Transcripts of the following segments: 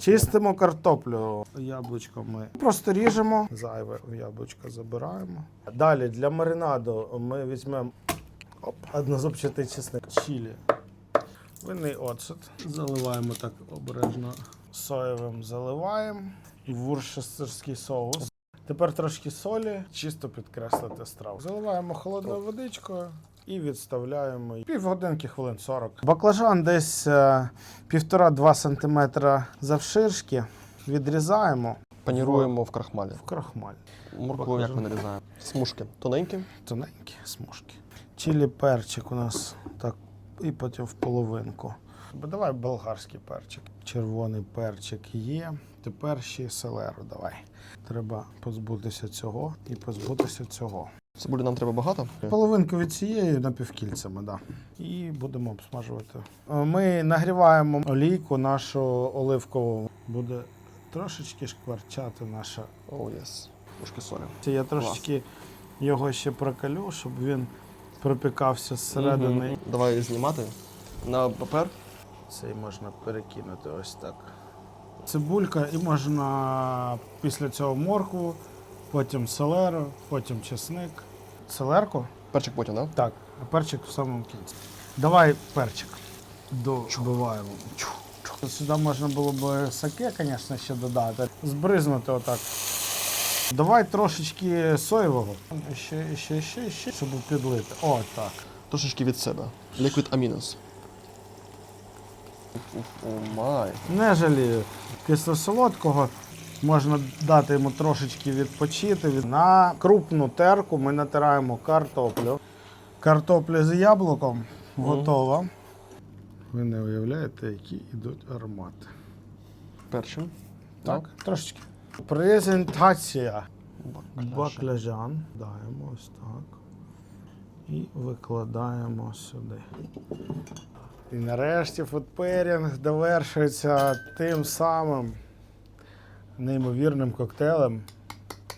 Чистимо картоплю яблучками. Просто ріжемо, зайве яблучко забираємо. Далі для маринаду ми візьмемо оп, однозубчатий чесник, чилі, винний оцет. Заливаємо так обережно соєвим заливаємо. Вуршестерський соус. Тепер трошки солі, чисто підкреслити страву. Заливаємо холодною водичкою і відставляємо її. півгодинки, хвилин 40. Баклажан десь е, півтора-два сантиметра завширшки. Відрізаємо Паніруємо в крахмалі. в крахмаль. Моркву як ми нарізаємо? Смужки. Тоненькі. Тоненькі смужки. Чилі перчик у нас так, і потім в половинку. Бо Давай болгарський перчик. Червоний перчик є. Тепер ще селеру давай. Треба позбутися цього і позбутися цього. Цибулі нам треба багато. Половинку від цієї напівкільцями, да. І будемо обсмажувати. Е, Ми нагріваємо олійку нашу оливкову. Буде трошечки шкварчати наша. О, єс. Трошки солі. Це Я трошечки його ще прокалю, щоб він пропікався зсередини. Мгм. Давай знімати на папер. Цей можна перекинути ось так. Цибулька і можна після цього моркву, потім селеру, потім чесник. Селерку? Перчик потім, так? Так, а перчик в самому кінці. Давай перчик добиваємо. Сюди можна було б саке, звісно, ще додати. Збризнути отак. Давай трошечки соєвого. Ще, ще, ще, ще, щоб підлити. О, так. Трошечки від себе. Liquid aminos. О. Не жалію. Кисло-солодкого можна дати йому трошечки відпочити. На крупну терку ми натираємо картоплю. Картопля з яблуком готова. Ви не уявляєте, які йдуть аромати. Перчим. Так, трошечки. Презентація. Баклажан. Даємо ось так. І викладаємо сюди. І нарешті фудперінг довершується тим самим неймовірним коктейлем,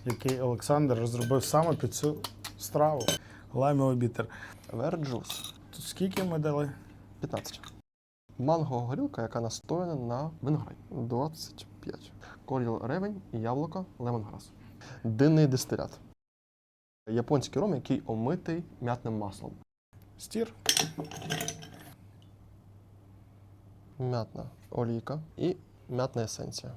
який Олександр розробив саме під цю страву. Лаймовий бітер. Верджус. Тут скільки ми дали? 15. Манго горілка, яка настояна на винограді. 25. Коріл ревень, яблуко, лемонграс. Динний дистилят. Японський ром, який омитий м'ятним маслом. Стір. М'ятна олійка і м'ятна есенція.